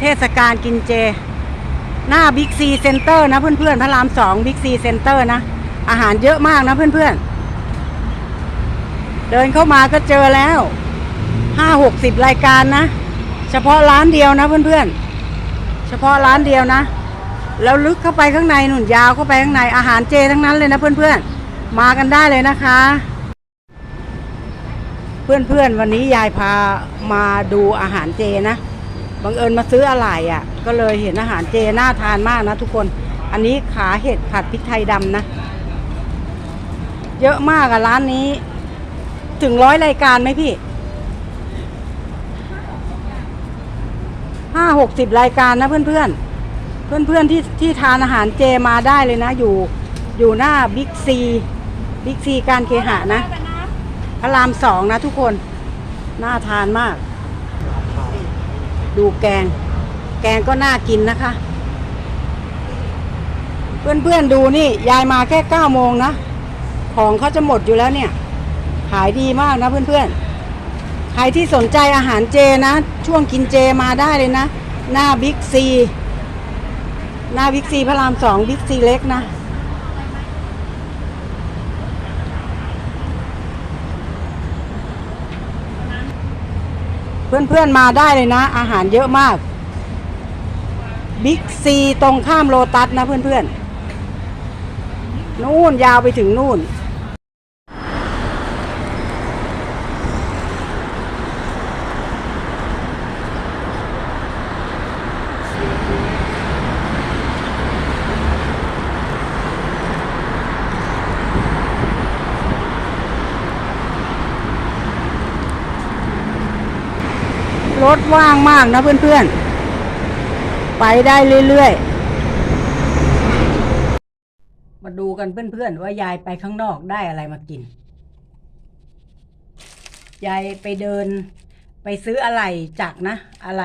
เทศกาลกินเจ หน้าบิ๊กซีเซ็นเตอร์นะเพื่อนๆ พระรามสองบิ๊กซีเซ็นเตอร์นะ อาหารเยอะมากนะเพื่อนๆ เดินเข้ามาก็เจอแล้วห้าหกสิบรายการนะ เฉพาะร้านเดียวนะเพื่อนๆ เฉพาะร้านเดียวนะ แล้วลึกเข้าไปข้างในหนุนยาวเข้าไปข้างในอาหารเจทั้งนั้นเลยนะเพื่อนๆ มากันได้เลยนะคะเพื่อนๆ วันนี้ยายพามาดูอาหารเจนะ บังเอิญมาซื้ออะไรอะ่ะ ก็เลยเห็นอาหารเจน่าทานมากนะทุกคน อันนี้ขาเห็ดผัดพริกไทยดำนะ เยอะมากอะร้านนี้ ถึงร้อยรายการไหมพี่ห้าหกสิบรายการนะเพื่อนๆเพื่อนๆที่ที่ทานอาหารเจมาได้เลยนะ อยู่อยู่หน้าบิ๊กซีบิ๊กซีการเคหะนะพระรามสองนะทุกคน น่าทานมาก ดูแกง แกงก็น่ากินนะคะ เพื่อนๆดูนี่ ยายมาแค่เก้าโมงนะ ของเขาจะหมดอยู่แล้วเนี่ย ขายดีมากนะเพื่อนๆ ใครที่สนใจอาหารเจนะ ช่วงกินเจมาได้เลยนะ หน้าบิ๊กซี หน้าบิ๊กซีพระรามสองบิ๊กซีเล็กนะ เพื่อนๆมาได้เลยนะ อาหารเยอะมากบิ๊กซีตรงข้ามโลตัสนะเพื่อนๆ นู่นยาวไปถึงนู่น รถว่างมากนะเพื่อนๆ ไปได้เรื่อยๆ มาดูกันเพื่อนๆ ว่ายายไปข้างนอกได้อะไรมากิน ยายไปเดินไปซื้ออะไรจากนะ อะไร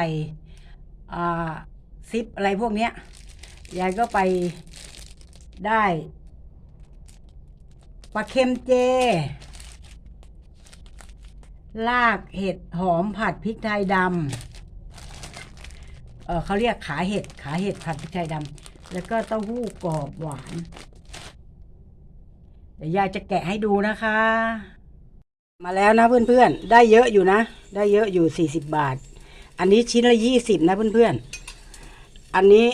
อ่าซิปอะไรพวกเนี้ย ยายก็ไปได้ปลาเค็มเจ ลากเห็ดหอมผัดพริกไทยดำเออเขาเรียกขาเห็ดขาเห็ดผัดพริกไทยดำแล้วก็เต้าหู้กรอบหวาน เดี๋ยวยายจะแกะให้ดูนะคะ มาแล้วนะเพื่อนๆ ได้เยอะอยู่นะ ได้เยอะอยู่สี่สิบบาท อันนี้ชิ้นละยี่สิบนะเพื่อนๆ อันนี้